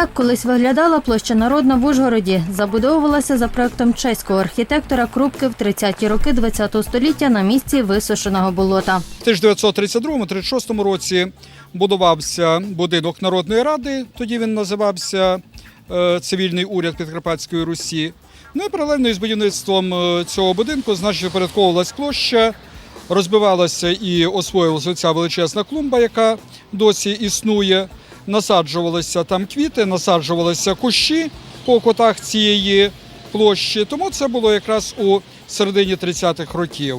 Так колись виглядала площа Народна в Ужгороді. Забудовувалася за проектом чеського архітектора Крупки в 30-ті роки ХХ століття на місці висушеного болота. В 1932-36 році будувався будинок Народної ради, тоді він називався е, Цивільний уряд Підкарпатської Русі. Ну і паралельно із будівництвом е, цього будинку значно впорядковувалась площа, розбивалася і освоювалася ця величезна клумба, яка досі існує. Насаджувалися там квіти, насаджувалися кущі по кутах цієї площі. Тому це було якраз у середині 30-х років.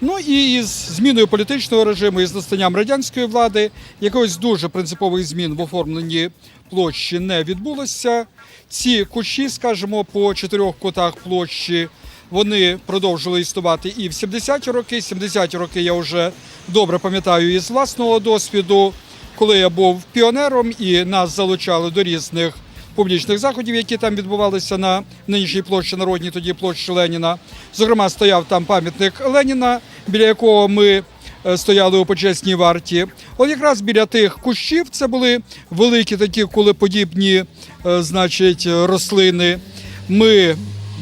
Ну і із зміною політичного режиму, і з настанням радянської влади, якогось дуже принципових змін в оформленні площі не відбулося. Ці кущі, скажімо, по чотирьох кутах площі, вони продовжили існувати і в 70-ті роки. 70-ті роки я вже добре пам'ятаю із власного досвіду, коли я був піонером і нас залучали до різних публічних заходів, які там відбувалися на нинішній площі Народній, тоді площі Леніна. Зокрема, стояв там пам'ятник Леніна, біля якого ми е, стояли у почесній варті. От якраз біля тих кущів це були великі такі кулеподібні е, значить, рослини. Ми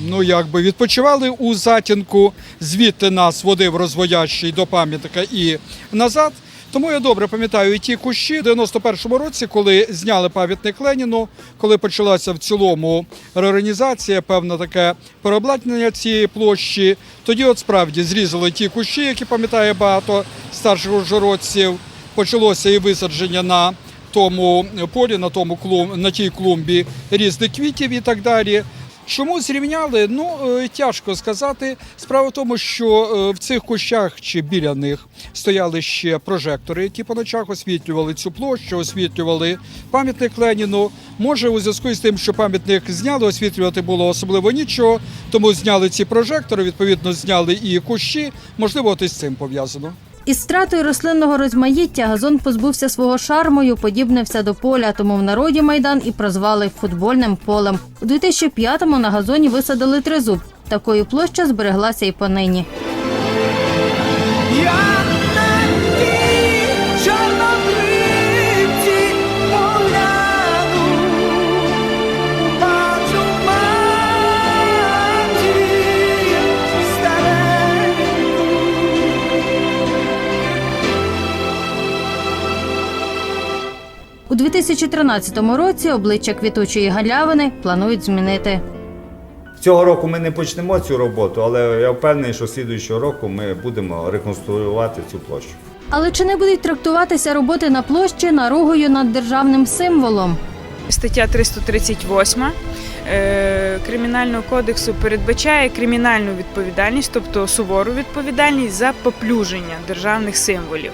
ну, якби відпочивали у затінку, звідти нас водив розводящий до пам'ятника і назад. Тому я добре пам'ятаю і ті кущі в 91-му році, коли зняли пам'ятник Леніну, коли почалася в цілому реорганізація, певне таке переобладнання цієї площі. Тоді, от справді, зрізали ті кущі, які пам'ятає багато старших ужгородців. Почалося і висадження на тому полі, на тому клум, на тій клумбі різних квітів і так далі. Чому зрівняли? Ну е, тяжко сказати. Справа в тому, що е, в цих кущах чи біля них стояли ще прожектори, які по ночах освітлювали цю площу, освітлювали пам'ятник Леніну. Може, у зв'язку з тим, що пам'ятник зняли, освітлювати було особливо нічого, тому зняли ці прожектори, відповідно, зняли і кущі. Можливо, от із цим пов'язано. Із стратою рослинного розмаїття газон позбувся свого шарму і уподібнився до поля, тому в народі майдан і прозвали футбольним полем. У 2005-му на газоні висадили тризуб. Такою площа збереглася і понині. 2013 році обличчя квітучої галявини планують змінити. Цього року ми не почнемо цю роботу, але я впевнений, що слідуючого року ми будемо реконструювати цю площу. Але чи не будуть трактуватися роботи на площі наругою над державним символом? Стаття 338 е, Кримінального кодексу передбачає кримінальну відповідальність, тобто сувору відповідальність за поплюження державних символів.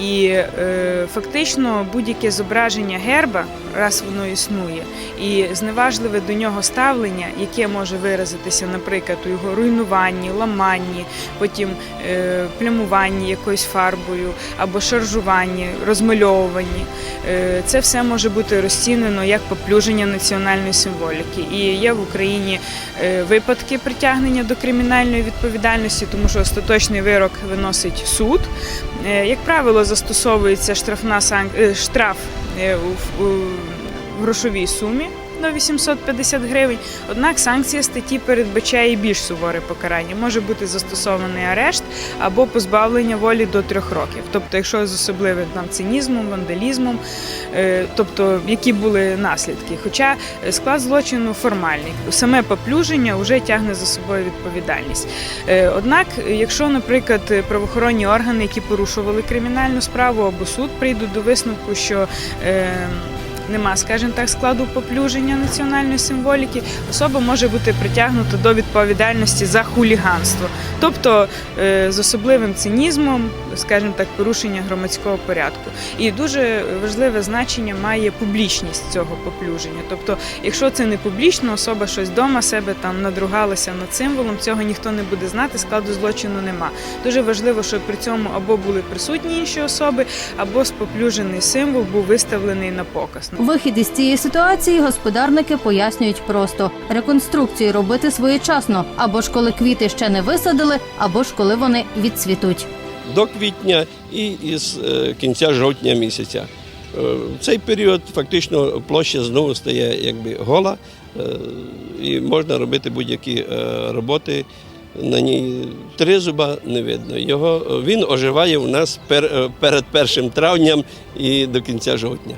І е, фактично будь-яке зображення герба, раз воно існує, і зневажливе до нього ставлення, яке може виразитися, наприклад, у його руйнуванні, ламанні, потім е, плямуванні якоюсь фарбою або шаржуванні, розмальовуванні, е, це все може бути розцінено як поплюження національної символіки. І є в Україні е, випадки притягнення до кримінальної відповідальності, тому що остаточний вирок виносить суд. Е, Як правило, застосовується штрафна сан... е, штраф е, у, грошовій сумі до 850 гривень. Однак санкція статті передбачає більш суворе покарання. Може бути застосований арешт або позбавлення волі до трьох років. Тобто, якщо з особливим там цинізмом, вандалізмом, е, тобто які були наслідки. Хоча е, склад злочину формальний, саме поплюження вже тягне за собою відповідальність. Е, Однак, якщо, наприклад, правоохоронні органи, які порушували кримінальну справу або суд, прийдуть до висновку, що Нема, скажімо так, складу поплюження національної символіки, особа може бути притягнута до відповідальності за хуліганство, тобто е, з особливим цинізмом, скажімо так, порушення громадського порядку. І дуже важливе значення має публічність цього поплюження. Тобто, якщо це не публічно, особа щось вдома себе там надругалася над символом, цього ніхто не буде знати, складу злочину нема. Дуже важливо, щоб при цьому або були присутні інші особи, або споплюжений символ був виставлений на показ. Вихід із цієї ситуації господарники пояснюють просто: реконструкцію робити своєчасно, або ж коли квіти ще не висадили, або ж коли вони відцвітуть. до квітня і із е, кінця жовтня місяця. В цей період фактично площа знову стає якби гола, е, і можна робити будь-які е, роботи. На ній три зуба не видно. Його він оживає у нас пер, е, перед першим травням і до кінця жовтня.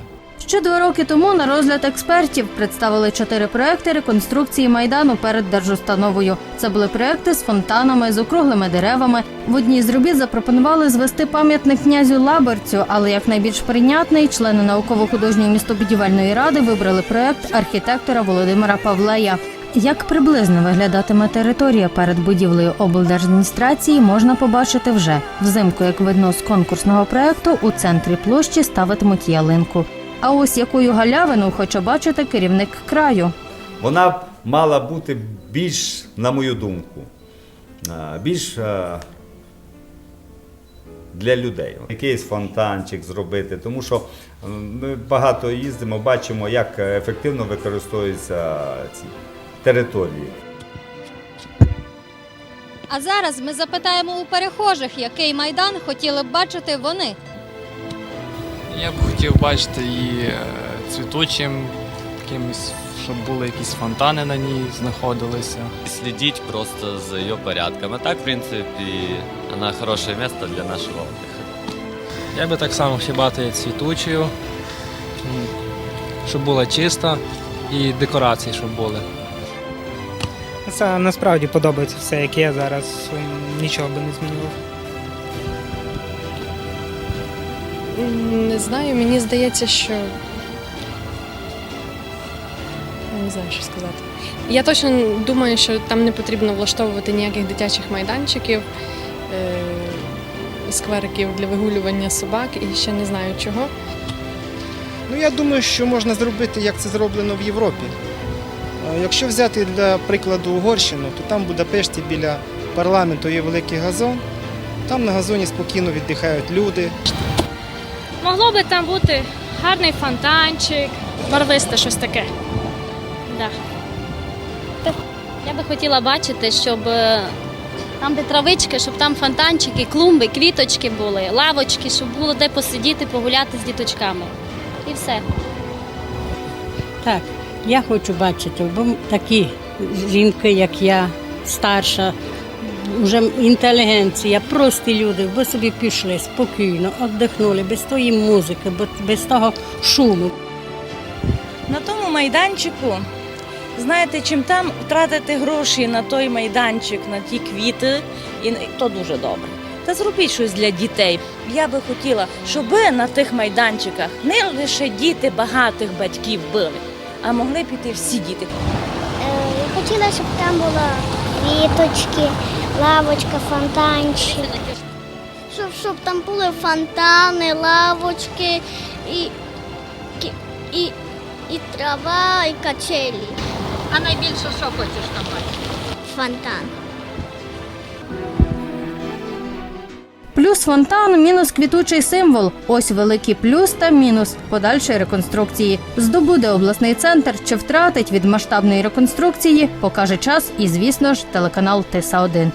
Ще два роки тому на розгляд експертів представили чотири проекти реконструкції майдану перед держустановою. Це були проекти з фонтанами, з округлими деревами. В одній з робіт запропонували звести пам'ятник князю Лаберцю, але як найбільш прийнятний члени науково-художньої містобудівельної ради вибрали проект архітектора Володимира Павлея. Як приблизно виглядатиме територія перед будівлею облдержадміністрації, можна побачити вже взимку, як видно з конкурсного проекту, у центрі площі ставитимуть ялинку. А ось якою галявину хоче бачити керівник краю. Вона мала бути більш, на мою думку, більш для людей. Якийсь фонтанчик зробити, тому що ми багато їздимо, бачимо, як ефективно використовуються ці території. А зараз ми запитаємо у перехожих, який майдан хотіли б бачити вони. Я б хотів бачити її е, цвітучим, якимось, щоб були якісь фонтани на ній знаходилися. следить просто за ее порядком. А так, в принципе, она хорошее место для нашего отдыха. Я би так само хотів бачити цвітучою, щоб була чиста і декорації, щоб були. Це насправді подобається все, як є зараз. Нічого би не змінював. Не знаю, мені здається, що. Не знаю, що сказати. Я точно думаю, що там не потрібно влаштовувати ніяких дитячих майданчиків, е- сквериків для вигулювання собак і ще не знаю чого. Ну я думаю, що можна зробити, як це зроблено в Європі. Е, Якщо взяти для прикладу Угорщину, то там в Будапешті біля парламенту є великий газон. Там на газоні спокійно віддихають люди. Могло би там бути гарний фонтанчик, барвисте щось таке. Да. Я би хотіла бачити, щоб е, там, де травички, щоб там фонтанчики, клумби, квіточки були, лавочки, щоб було де посидіти, погуляти з діточками. І все. Так, я хочу бачити, бо такі жінки, як я, старша, вже інтелігенція, прості люди, бо собі пішли спокійно, віддихнули, без тої музики, без того шуму. На тому майданчику, знаєте, чим там втратити гроші на той майданчик, на ті квіти, і то дуже добре. Та зробіть щось для дітей. Я би хотіла, щоб на тих майданчиках не лише діти багатих батьків були, а могли піти всі діти. Хотіла, щоб там були квіточки, лавочка, фонтанчик. Щоб, щоб там були фонтани, лавочки і, і, і трава, і качелі. А найбільше що хочеш там бачити? Фонтан. Плюс фонтан, мінус квітучий символ. Ось великий плюс та мінус подальшої реконструкції. Здобуде обласний центр чи втратить від масштабної реконструкції, покаже час і, звісно ж, телеканал Тиса 1